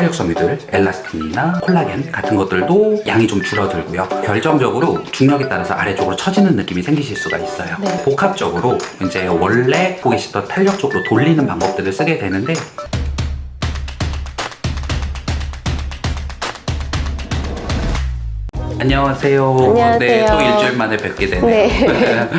탄력 섬유들, 엘라스틴이나 콜라겐 같은 것들도 양이 좀 줄어들고요. 결정적으로 중력에 따라서 아래쪽으로 처지는 느낌이 생기실 수가 있어요. 네. 복합적으로 이제 원래 보고 계시던 탄력 쪽으로 돌리는 방법들을 쓰게 되는데 안녕하세요. 안녕하세요. 네, 또 일주일 만에 뵙게 되네요. 네.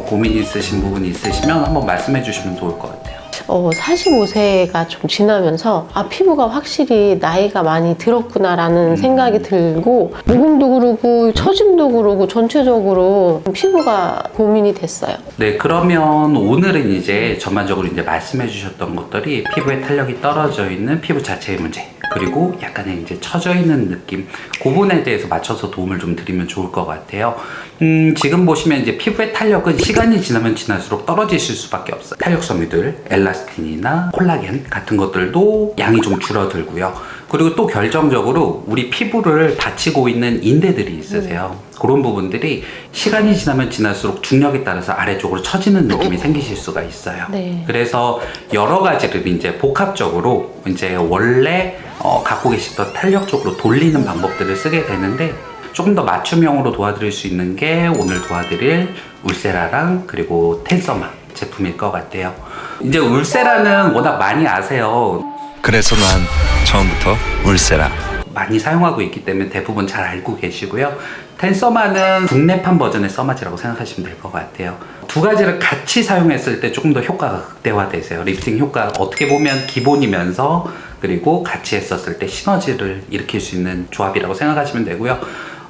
고민 있으신 부분 있으시면 한번 말씀해 주시면 좋을 것 같아요. 어, 45세가 좀 지나면서 아 피부가 확실히 나이가 많이 들었구나라는 생각이 들고 모공도 그러고 처짐도 그러고 전체적으로 피부가 고민이 됐어요. 네, 그러면 오늘은 이제 전반적으로 이제 말씀해 주셨던 것들이 피부의 탄력이 떨어져 있는 피부 자체의 문제, 그리고 약간의 이제 처져 있는 느낌, 그 부분에 대해서 맞춰서 도움을 좀 드리면 좋을 것 같아요. 음, 지금 보시면 이제 피부의 탄력은 시간이 지나면 지날수록 떨어지실 수밖에 없어요. 탄력 섬유들, 엘라 스틴이나 콜라겐 같은 것들도 양이 좀 줄어들고요. 그리고 또 결정적으로 우리 피부를 받치고 있는 인대들이 있으세요. 그런 부분들이 시간이 지나면 지날수록 중력에 따라서 아래쪽으로 처지는 느낌이 생기실 수가 있어요. 네. 그래서 여러 가지를 이제 복합적으로 이제 원래 어, 갖고 계시던 탄력 쪽으로 돌리는 방법들을 쓰게 되는데 조금 더 맞춤형으로 도와드릴 수 있는 게 오늘 도와드릴 울세라랑 그리고 텐서마 제품일 것 같아요. 이제 울세라는 워낙 많이 아세요. 그래서 난 처음부터 울세라. 많이 사용하고 있기 때문에 대부분 잘 알고 계시고요. 텐서마는 국내판 버전의 써마지라고 생각하시면 될 것 같아요. 두 가지를 같이 사용했을 때 조금 더 효과가 극대화되세요. 리프팅 효과 어떻게 보면 기본이면서 그리고 같이 했었을 때 시너지를 일으킬 수 있는 조합이라고 생각하시면 되고요.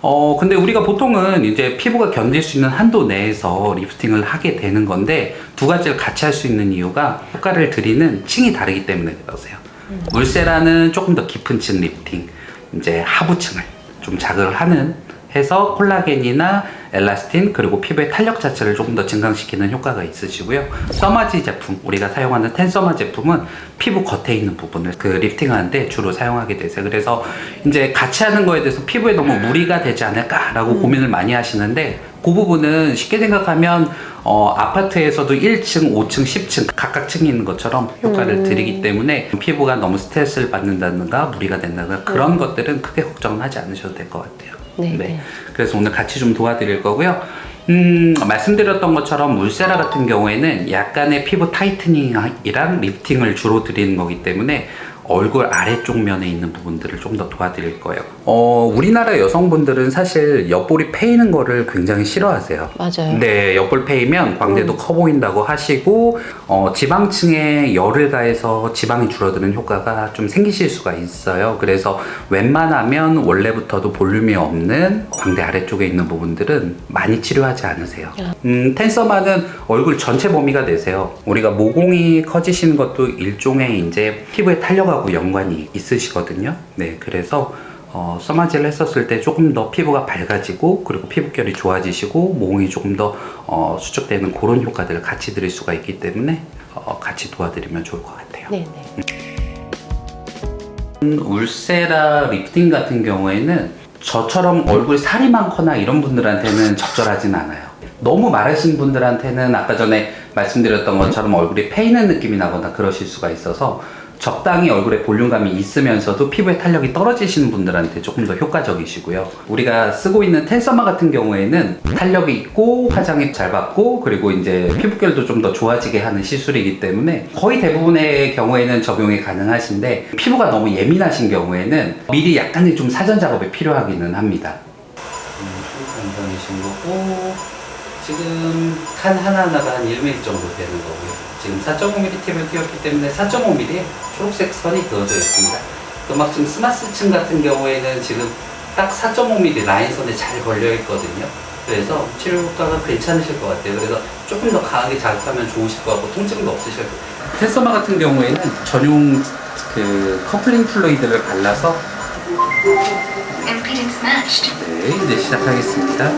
어, 근데 우리가 보통은 이제 피부가 견딜 수 있는 한도 내에서 리프팅을 하게 되는 건데 두 가지를 같이 할 수 있는 이유가 효과를 드리는 층이 다르기 때문에 그러세요. 울세라는 조금 더 깊은 층 리프팅, 이제 하부층을 좀 자극을 하는 해서 콜라겐이나 엘라스틴 그리고 피부의 탄력 자체를 조금 더 증강시키는 효과가 있으시고요. 써마지 제품 우리가 사용하는 텐서마 제품은 피부 겉에 있는 부분을 그 리프팅하는데 주로 사용하게 되세요. 그래서 이제 같이 하는 거에 대해서 피부에 너무 무리가 되지 않을까라고 고민을 많이 하시는데 그 부분은 쉽게 생각하면 어, 아파트에서도 1층, 5층, 10층 각각 층이 있는 것처럼 효과를 드리기 때문에 피부가 너무 스트레스를 받는다든가 무리가 된다든가 그런 것들은 크게 걱정은 하지 않으셔도 될 것 같아요. 네, 네. 그래서 오늘 같이 좀 도와드릴 거고요. 음, 말씀드렸던 것처럼 울세라 같은 경우에는 약간의 피부 타이트닝이랑 리프팅을 주로 드리는 거기 때문에 얼굴 아래쪽 면에 있는 부분들을 좀 더 도와드릴 거예요. 어, 우리나라 여성분들은 사실 옆볼이 패이는 거를 굉장히 싫어하세요. 맞아요. 네, 옆볼 패이면 광대도 커 보인다고 하시고 어, 지방층에 열을 가해서 지방이 줄어드는 효과가 좀 생기실 수가 있어요. 그래서 웬만하면 원래부터도 볼륨이 없는 광대 아래쪽에 있는 부분들은 많이 치료하지 않으세요. 음, 텐서마는 얼굴 전체 범위가 되세요. 우리가 모공이 커지시는 것도 일종의 이제 피부의 탄력 하고 연관이 있으시거든요. 네, 그래서 어, 써마지를 했었을 때 조금 더 피부가 밝아지고 그리고 피부결이 좋아지시고 모공이 조금 더 어, 수축되는 그런 효과들을 같이 드릴 수가 있기 때문에 어, 같이 도와드리면 좋을 것 같아요. 네, 네. 음, 울세라 리프팅 같은 경우에는 저처럼 얼굴 살이 많거나 이런 분들한테는 적절하진 않아요. 너무 마르신 분들한테는 아까 전에 말씀드렸던 것처럼 얼굴이 패이는 느낌이 나거나 그러실 수가 있어서 적당히 얼굴에 볼륨감이 있으면서도 피부의 탄력이 떨어지시는 분들한테 조금 더 효과적이시고요. 우리가 쓰고 있는 텐서마 같은 경우에는 탄력이 있고 화장이 잘 받고 그리고 이제 피부결도 좀 더 좋아지게 하는 시술이기 때문에 거의 대부분의 경우에는 적용이 가능하신데 피부가 너무 예민하신 경우에는 미리 약간의 좀 사전 작업이 필요하기는 합니다. 간단이신 거고 지금 칸 하나하나가 한 1mm 정도 되는 거고요. 지금 4.5mm 팁을 띄웠기 때문에 4.5mm에 초록색 선이 그어져 있습니다. 그막 지금 스마스층 같은 경우에는 지금 딱 4.5mm 라인선에 잘 걸려 있거든요. 그래서 치료 효과가 괜찮으실 것 같아요. 그래서 조금 더 강하게 자극하면 좋으실 것 같고 통증도 없으실 것 같아요. 텐서마 같은 경우에는 전용 그 커플링 플루이드를 발라서. 네, 이제 시작하겠습니다.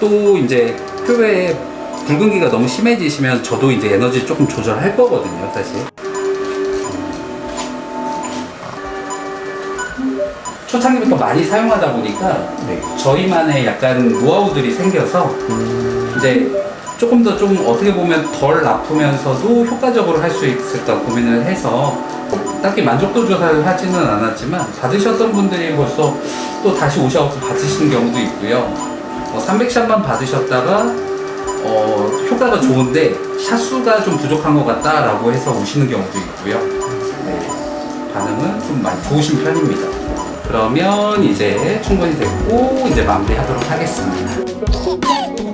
또 이제 뼈에 붉은기가 너무 심해지시면 저도 이제 에너지 조금 조절할 거거든요, 사실. 초창기부터 많이 사용하다 보니까 저희만의 약간 노하우들이 생겨서 이제 조금 더 좀 어떻게 보면 덜 아프면서도 효과적으로 할 수 있을까 고민을 해서 딱히 만족도 조사를 하지는 않았지만 받으셨던 분들이 벌써 또 다시 오셔서 받으시는 경우도 있고요. 어, 300샷만 받으셨다가 어, 효과가 좋은데 샷수가 좀 부족한 것 같다라고 해서 오시는 경우도 있고요. 네, 반응은 좀 많이 좋으신 편입니다. 그러면 이제 충분히 됐고 이제 마무리하도록 하겠습니다.